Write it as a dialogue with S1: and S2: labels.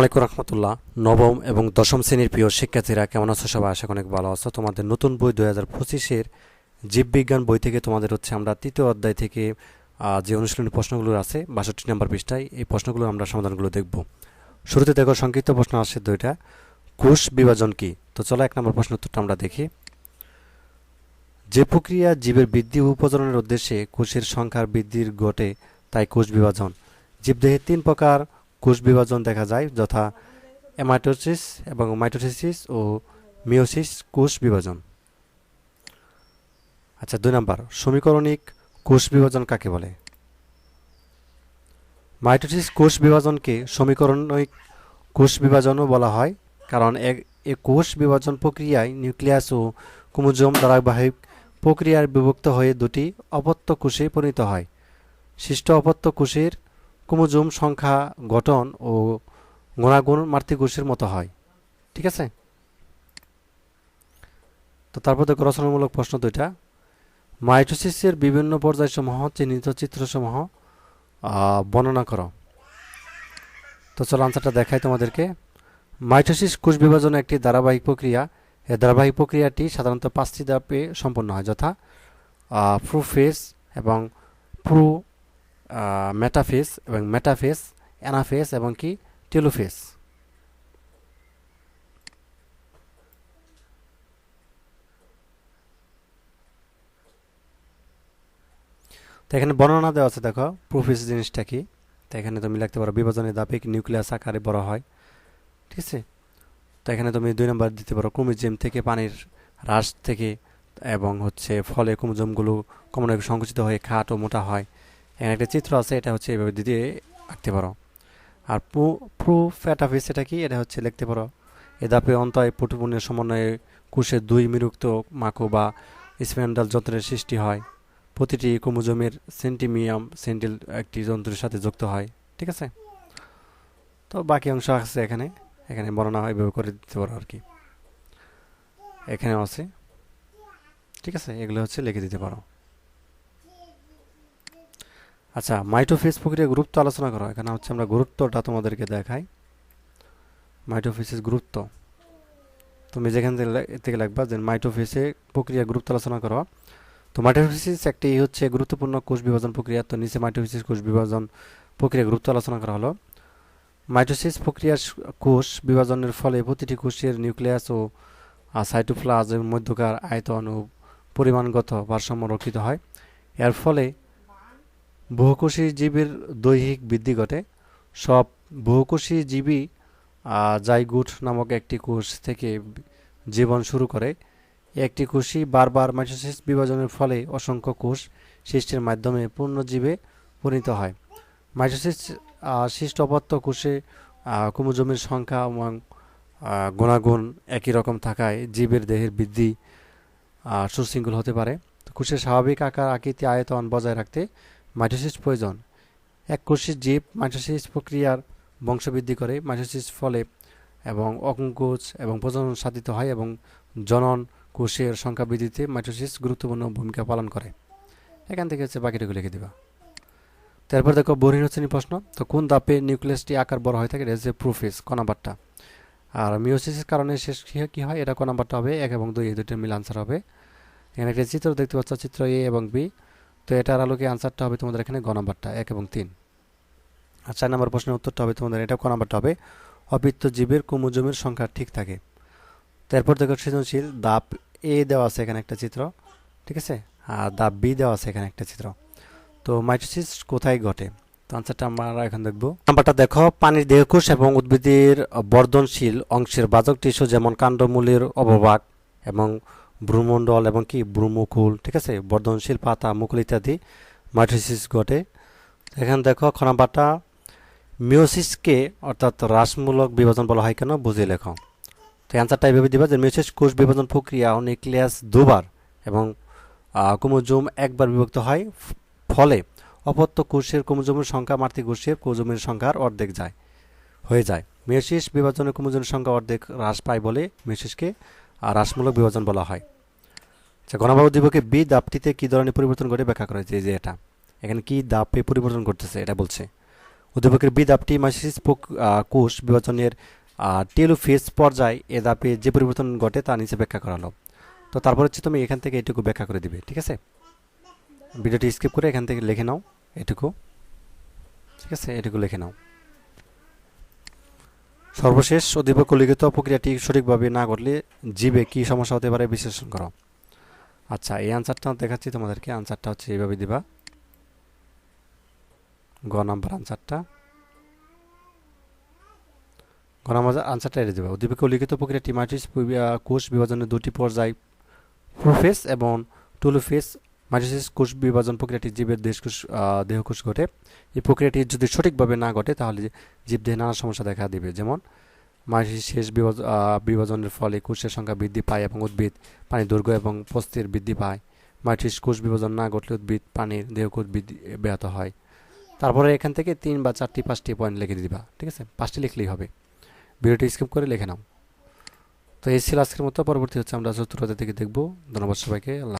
S1: আলাইকুম রহমতুল্লাহ। নবম এবং দশম শ্রেণির প্রিয় শিক্ষার্থীরা কেমন আছো সবাই? আশা অনেক ভালো আছো। তোমাদের নতুন বই দুই হাজার পঁচিশের জীববিজ্ঞান বই থেকে তোমাদের হচ্ছে আমরা তৃতীয় অধ্যায় থেকে যে অনুশীলনী প্রশ্নগুলো আছে, বাষট্টি নম্বর পৃষ্ঠায় এই প্রশ্নগুলো আমরা সমাধানগুলো দেখব। শুরুতে দেখো, সংক্ষিপ্ত প্রশ্ন আসছে দুইটা। কোষ বিভাজন কি? তো চলো এক নম্বর প্রশ্ন উত্তরটা আমরা দেখি। যে প্রক্রিয়া জীবের বৃদ্ধি উপজনের উদ্দেশ্যে কোষের সংখ্যার বৃদ্ধির ঘটে, তাই কোষ বিভাজন। জীবদেহে তিন প্রকার কোষ বিভাজন দেখা যায়, যথা এমাটোসিস এবং মাইটোসিস ও মিওসিস কোষ বিভাজন আচ্ছা দুই নাম্বার, সমীকরণিক কোষ বিভাজন কাকে বলে? মাইটোসিস কোষ বিভাজনকে সমীকরণিক কোষ বিভাজনও বলা হয়, কারণ এ- এ কোষ বিভাজন প্রক্রিয়ায় নিউক্লিয়াস ও ক্রোমোজোম ধারাবাহিক প্রক্রিয়ার বিভক্ত হয়ে দুটি অপত্য কোষে পরিণত হয়। সৃষ্ট অপত্য কোষের ক্রোমোজোম সংখ্যা গঠন ও গুণাগুণ মাতৃকোষের মতো হয়। ঠিক আছে? তো তারপর দেখো রচনামূলক প্রশ্ন দুইটা। মাইটোসিসের বিভিন্ন পর্যায়সমূহ, চিহ্নিত চিত্রসমূহ বর্ণনা করো। তো চলো আনসারটা দেখাই তোমাদেরকে। মাইটোসিস কোষ বিভাজন একটি ধারাবাহিক প্রক্রিয়া। এই ধারাবাহিক প্রক্রিয়াটি সাধারণত পাঁচটি ধাপে সম্পন্ন হয়, যথা প্রোফেস এবং প্রো মেটাফেস এবং মেটাফেস অ্যানাফেস এবং কি? টেলোফেস তো এখানে বর্ণনা দেওয়া আছে, দেখো প্রোফেস জিনিসটা কি? তো এখানে তুমি লিখতে পারো বিভাজনের দাপে নিউক্লিয়াস আকারে বড় হয়। ঠিক আছে? তো এখানে তুমি দুই নম্বর দিতে পারো ক্রোমোজোম থেকে পানির হ্রাস থেকে এবং হচ্ছে ফলে ক্রোমোজোমগুলো ক্রমান্বয়ে সংকুচিত হয়ে খাট ও মোটা হয়। এখানে একটা চিত্র আছে, এটা হচ্ছে এভাবে দিতে আঁকতে পারো। আর প্রু, প্রো ফ্যাটাফিস এটা কি? এটা হচ্ছে লিখতে পারো। এ ধাপে অন্তয় প্রোটোপূর্ণের সমন্বয়ে কোষের দুই মিরুক্ত মাকো বা স্প্যান্ডাল যন্ত্রের সৃষ্টি হয়। প্রতিটি ক্রোমোজোমের সেন্টিমিয়াম সেন্টিল একটি যন্ত্রের সাথে যুক্ত হয়। ঠিক আছে? তো বাকি অংশ আছে এখানে। এখানে বর্ণনা হয়, এভাবে করে দিতে পারো আর কি। এখানেও আছে। ঠিক আছে? এগুলো হচ্ছে লিখে দিতে পারো। আচ্ছা মাইটোফেস প্রক্রিয়া গুরুত্ব আলোচনা করো, এখানে হচ্ছে আমরা গুরুত্বটা তোমাদেরকে দেখাই। মাইটোফেসের গুরুত্ব। তুমি যেখান থেকে লে- থেকে লিখবা যে মাইটোফেসে প্রক্রিয়া গুরুত্ব আলোচনা করো। তো মাইটোফেসিস একটি হচ্ছে গুরুত্বপূর্ণ কোষ বিভাজন প্রক্রিয়া, তো নিচে মাইটোফেসিস কোষ বিভাজন প্রক্রিয়া গুরুত্ব আলোচনা করা হলো। মাইটোসিস প্রক্রিয়া কোষ বিভাজনের ফলে প্রতিটি কোষের নিউক্লিয়াস ও সাইটোপ্লাজমের মধ্যকার আয়তন ও পরিমাণগত ভারসাম্য রক্ষিত হয়। এর ফলে বহুকোষী জীবের দৈহিক বৃদ্ধি ঘটে। সব বহুকোষী জীবই জাইগুট নামক একটি কোষ থেকে জীবন শুরু করে। একটি কোষই বারবার মাইটোসিস বিভাজনের ফলে অসংখ্য কোষ সৃষ্টির মাধ্যমে পূর্ণজীবে পরিণত হয়। মাইটোসিস আহ, সৃষ্ট অপত্য কোষে ক্রোমোজোমের সংখ্যা এবং গুণাগুণ একই রকম থাকায় জীবের দেহের বৃদ্ধি সুশৃঙ্খল হতে পারে। কোষের স্বাভাবিক আকার আকৃতি আয়তন বজায় রাখতে মাইটোসিস প্রয়োজন। এক কোষের জীব মাইটোসিস প্রক্রিয়ার বংশবৃদ্ধি করে। মাইটোসিস ফলে এবং অঙ্কুচ এবং প্রজনন সাধিত হয় এবং জনন কোষের সংখ্যা বৃদ্ধিতে মাইটোসিস গুরুত্বপূর্ণ ভূমিকা পালন করে। এখান থেকে হচ্ছে বাকিটুকু লিখে দিবা। তারপর দেখো বহির শ্রেণি প্রশ্ন। তো কোন ধাপে নিউক্লিয়াসটি আকার বড় হয়ে থাকে? এটা হচ্ছে প্রোফেস নাম্বারটা? আর মিওসিসের কারণে শেষ কি হয়- এটা ক নাম্বারটা হবে? এক এবং দুই, এই দুটোর মিল আনসার হবে। এখানে একটা চিত্র দেখতে পাচ্ছ, চিত্র এ এবং বি তো এটার আলোকে আনসারটা হবে তোমাদের এখানে গ নাম্বারটা, এক এবং তিন। আর চার নম্বর প্রশ্নের উত্তরটা হবে তোমাদের এটা ক নাম্বারটা হবে অপিত্ত জীবের ক্রোমোজোমের সংখ্যা ঠিক থাকে। তারপর দেখো সৃজনশীল দাপ এ দেওয়া আছে এখানে একটা চিত্র, ঠিক আছে? আর দাপ বি দেওয়া আছে এখানে একটা চিত্র। তো মাইটোসিস কোথায় ঘটে? তো আনসারটা আমরা এখন দেখব। নাম্বারটা দেখো, পানির দেহকোষ এবং উদ্ভিদের বর্ধনশীল অংশের বাজক টিস্যু যেমন কাণ্ডমূলের অবভাগ এবং ভ্রূমণ্ডল এবং কি ভ্রূমুকুল ঠিক আছে? বর্ধনশীল পাতা, মুকুল ইত্যাদি মাইটোসিস ঘটে। এখানে দেখো, খ নাম্বারটা মিওসিসকে অর্থাৎ হ্রাসমূলক বিভাজন বলা হয় কেন? বুঝিয়ে লেখো। তো অ্যান্সারটা এইভাবে দিবা যে মিওসিস কোষ বিভাজন প্রক্রিয়া ও নিউক্লিয়াস দুবার এবং ক্রোমোজোম একবার বিভক্ত হয় ফলে অপত্য কোষের ক্রোমোজোমের সংখ্যা মাতৃ কোষের ক্রোমোজোমের সংখ্যার অর্ধেক যায়, হয়ে যায়। মেসিস বিভাজনে ক্রোমোজোমের সংখ্যা অর্ধেক হ্রাস পায় বলে মেসিসকে হ্রাসমূলক বিভাজন বলা হয়। আচ্ছা গণবাবু দিবকে বি দাপটিতে কী ধরনের পরিবর্তন ঘটে ব্যাখ্যা করেছে এই যে এটা। এখানে কি দাপে পরিবর্তন করতেছে এটা বলছে। উদ্দীপকের বি ধাপটি মাইটোসিস কোষ বিভাজনের টেলোফেজ পর্যায়ে এ দাপে যে পরিবর্তন ঘটে তা নিচে ব্যাখ্যা করালো। তো তারপর হচ্ছে তুমি এখান থেকে এটুকু ব্যাখ্যা করে দিবে, ঠিক আছে? ভিডিওটি স্কিপ করে এখান থেকে লিখে নাও এটুকু। ঠিক আছে, এটুকু লিখে নাও। সর্বশেষ উদ্দীপক লিখিত প্রক্রিয়াটি সঠিকভাবে না ঘটলে জীবে কি সমস্যা হতে পারে বিশ্লেষণ করো। আচ্ছা এই আনসারটা দেখাচ্ছি তোমাদেরকে। আনসারটা হচ্ছে এইভাবে দিবা। গ নাম্বার আনসারটা গ নাম্বার আনসারটা এটা দেবা। উদ্দীপকে লিখিত প্রক্রিয়াটি মাইটোসিস কোষ বিভাজনের দুটি পর্যায়, প্রোফেস এবং টুলোফেস মাইটোসিস কোষ বিভাজন প্রক্রিয়াটি জীবের দেহকোষ দেহকোষ ঘটে। এই প্রক্রিয়াটি যদি সঠিকভাবে না ঘটে, তাহলে জীবদেহে নানা সমস্যা দেখা দেবে। যেমন মাইটোসিস শেষ বিভাজ- বিভাজনের ফলে কোষের সংখ্যা বৃদ্ধি পায় এবং উদ্ভিদ পানির দৈর্ঘ্য এবং প্রস্থির বৃদ্ধি পায়। মাইটোসিস কোষ বিভাজন না ঘটলে উদ্ভিদ পানির দেহকোষ বৃদ্ধি, ব্যাহত হয়। তারপরে এখান থেকে তিন বা চারটি, পাঁচটি পয়েন্ট লিখে দিবা, ঠিক আছে? পাঁচটি লিখলেই হবে। ভিডিওটি স্কিপ করে লিখে নাও। তো এই ছিল আজকের মতো, পরবর্তী হচ্ছে আমরা চতুর্থ থেকে দেখব। ধন্যবাদ সবাইকে, আল্লাহ